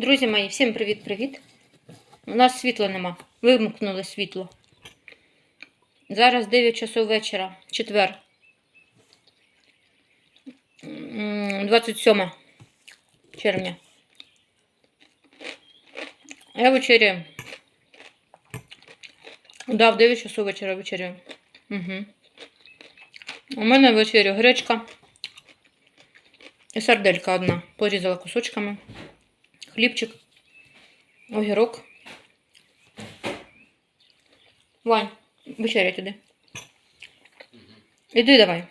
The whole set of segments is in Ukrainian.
Друзі мої, всім привіт-привіт. У нас світла нема. Вимкнули світло. Зараз 9 часов вечора, четвер. 27 червня. Я вечеряю. Да, в 9 часов вечора вечеряю. Угу. У мене вечерю гречка. І сарделька одна. Порізала кусочками. Хлібчик. Огірок. Вань, вечеря туди. Іди давай.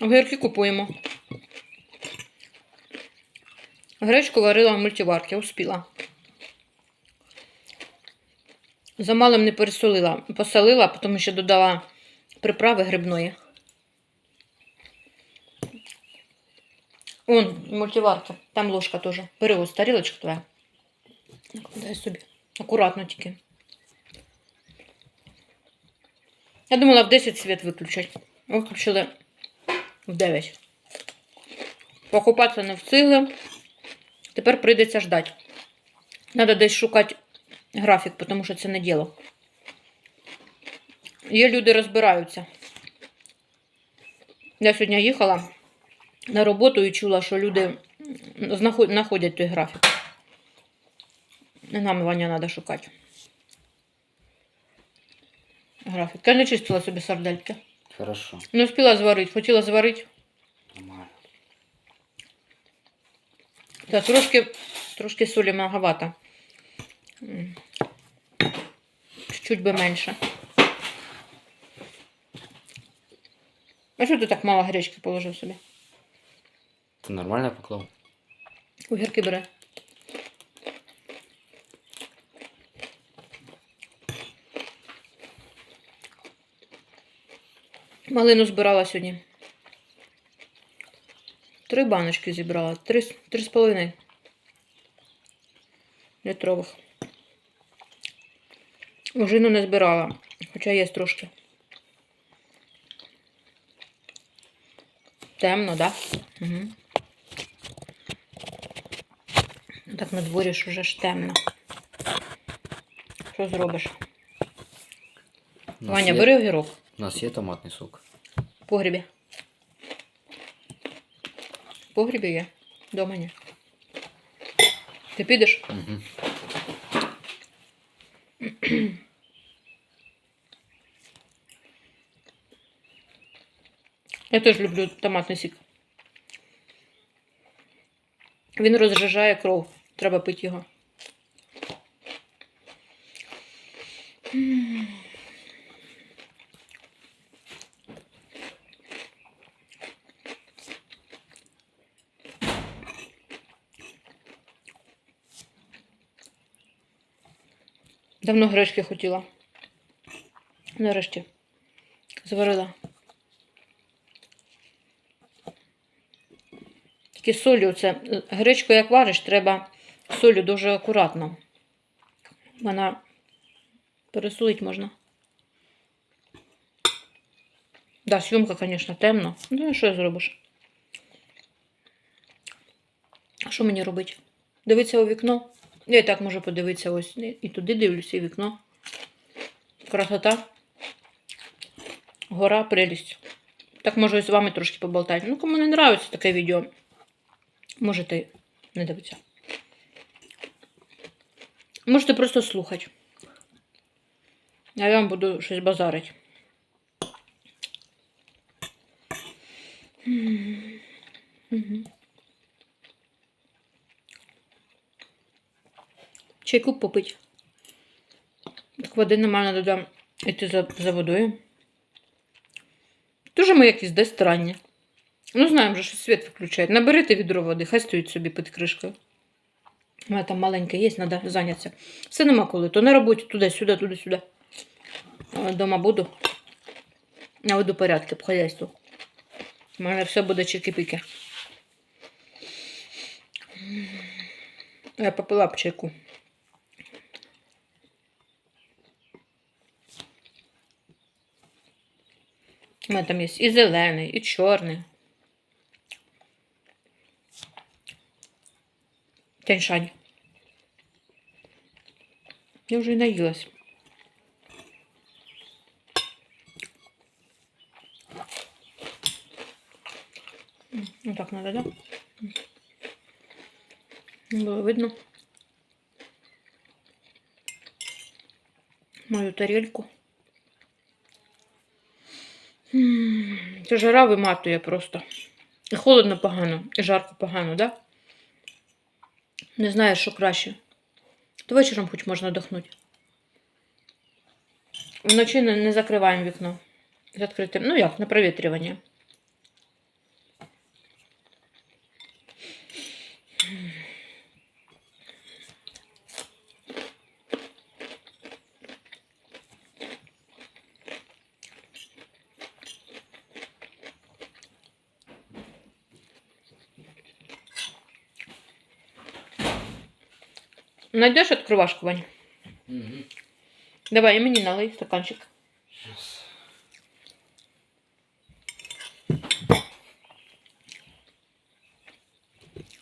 Огірки купуємо. Гречку варила в мультиварці, успіла. За малим не пересолила. Посолила, тому що додала приправи грибної. Он, мультиварка. Там ложка теж. Бери ось тарілочка твоя. Дай собі. Акуратно тільки. Я думала в 10 світ виключать. Виключили в 9. Покупатися не встигли. Тепер прийдеться ждати. Треба десь шукати графік, тому що це не діло. Є люди розбираються. Я сьогодні їхала на роботу і чула, що люди знаходять той графік. Нам Ваня треба шукати. Графік. Я не чистила собі сардельки. Хорошо, Не успіла зварити, хотіла зварити. нормально. Та трошки, трошки солі многовато. Чуть-чуть би менше. А що ти так мало гречки положив собі? Ти нормально поклав? Огірки бери. Малину збирала сьогодні. Три баночки зібрала. Три, три з половиною. Літрових. Ожину не збирала, хоча є трошки. Темно, так? Да? Угу. Так на дворі ж уже ж темно. Що зробиш? Ваня, є- бери огірок У нас є томатний сок. в погрібі. В погрібі є. Дома ні. Ти підеш? Угу. Я теж люблю томатний сік. Він розжижає кров. Треба пити його. Давно гречки хотіла. Нарешті. Зварила. Тільки солью це. Гречку як вариш, треба солью дуже акуратно. Вона пересолить можна. Да, сьомка, звісно, темно. Ну і що зробиш? Що мені робити? Дивитися у вікно? Я і так можу подивитися ось. І туди дивлюся, і вікно. Красота. Гора, прелість. Так можу і з вами трошки поболтати. Ну, кому не нравиться таке відео, можете не дивитися. Можете просто слухати. А я вам буду щось базарити. Чайку попить. Так води немає, треба йти за, за водою. Дуже ми якісь десь странні. Ну, знаємо що світ виключають. Наберете відро води, хай стоїть собі під кришкою. У мене там маленьке є, треба зайнятися. Все нема коли. То на роботі туди-сюди, туди-сюди. Дома буду. Наведу порядки по хазяйству. У мене все буде чики-піки. Я попила б чайку. У мене там є і зелений, і чорний. Тяньшань. Я вже і наїлась. М, Ну так надо, да? Было видно. Мою тарельку. Це жара виматує просто. І холодно погано, і жарко погано, да? Не знаю, що краще. То вечором хоч можна дихнути. Вночі не, закриваємо вікно. З. Ну як, на провітрювання. Найдеш открывашку, Вань? Угу. Давай, и мне налей стаканчик. Сейчас.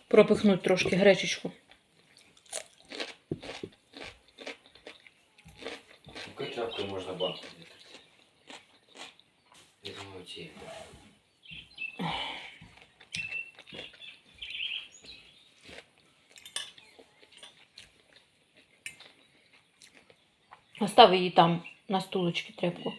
Пропихнуть трошки гречечку. Остав її там на стулочці тряпку.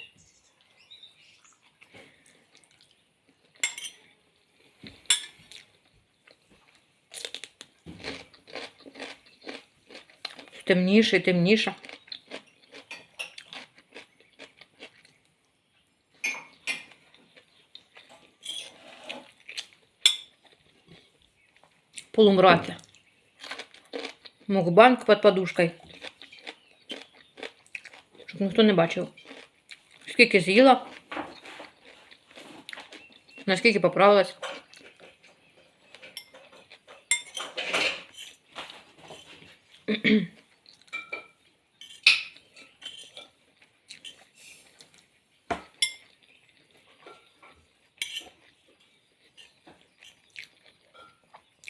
Темніше і темніше. Полумраке. Мукбанк під подушкою. Щоб ніхто не бачив. Скільки з'їла. Наскільки поправилась.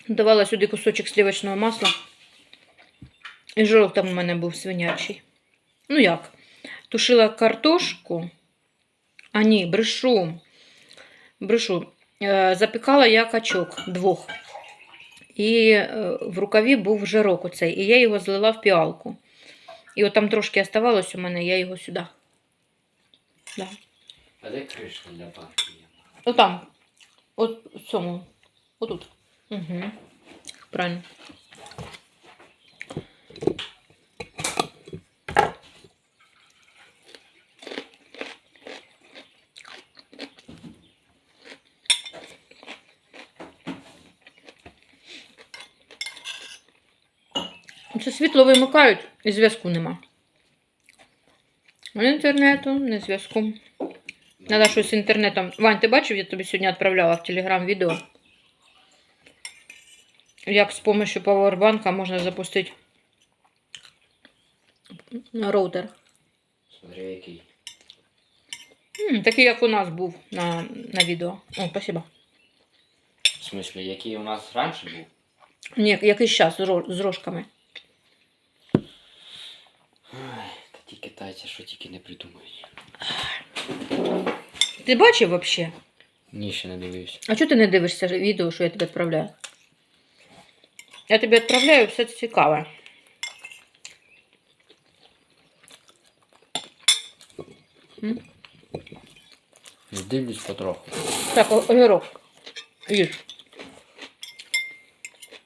Давала сюди кусочок сливочного масла. І жирок там у мене був свинячий. Ну як? Тушила картошку. А ні, брешу. Брешу. Е, Запікала я качок двох. І е, в рукаві був жирок оцей. І я його злила в піалку. І от там трошки оставалось у мене, я його сюди. Да. А де кришка для банки є? Ну там. От в цьому. Отут. Угу. Правильно. Це світло вимикають і зв'язку нема. Ні інтернету, ні зв'язку. Надо щось з інтернетом. Вань, ти бачив, я тобі сьогодні відправляла в Телеграм відео. Як з допомогою павербанка можна запустити роутер. Смотри, який. М, такий, як у нас був на, на відео. О, спасибо. В смислі, який у нас раніше був? Ні, якийсь час з, ро- з рожками. Китайці, що тільки не придумають. Ти бачив взагалі? Ні, ще не дивився. А чого ти не дивишся відео, що я тобі відправляю? Я тобі відправляю все цікаве. М? Дивлюсь потроху. Так, о- огірок. Їж.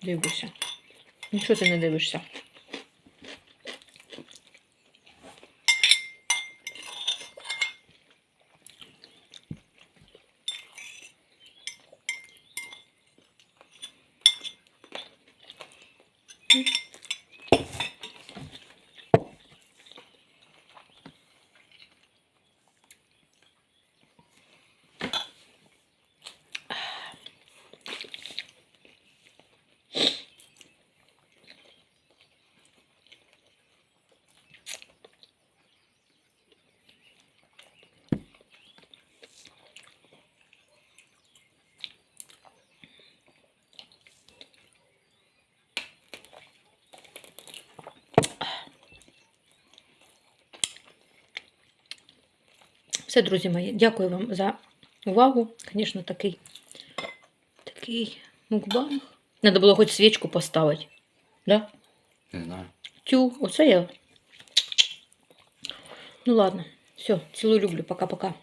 Дивлюся. Нічого ти не дивишся. Все, друзі мої, дякую вам за увагу. Звісно, такий, такий мукбанг. Треба було хоч свічку поставити. Да? Не знаю. Тю, оце я. Ну ладно. Все, цілую люблю. Пока-пока.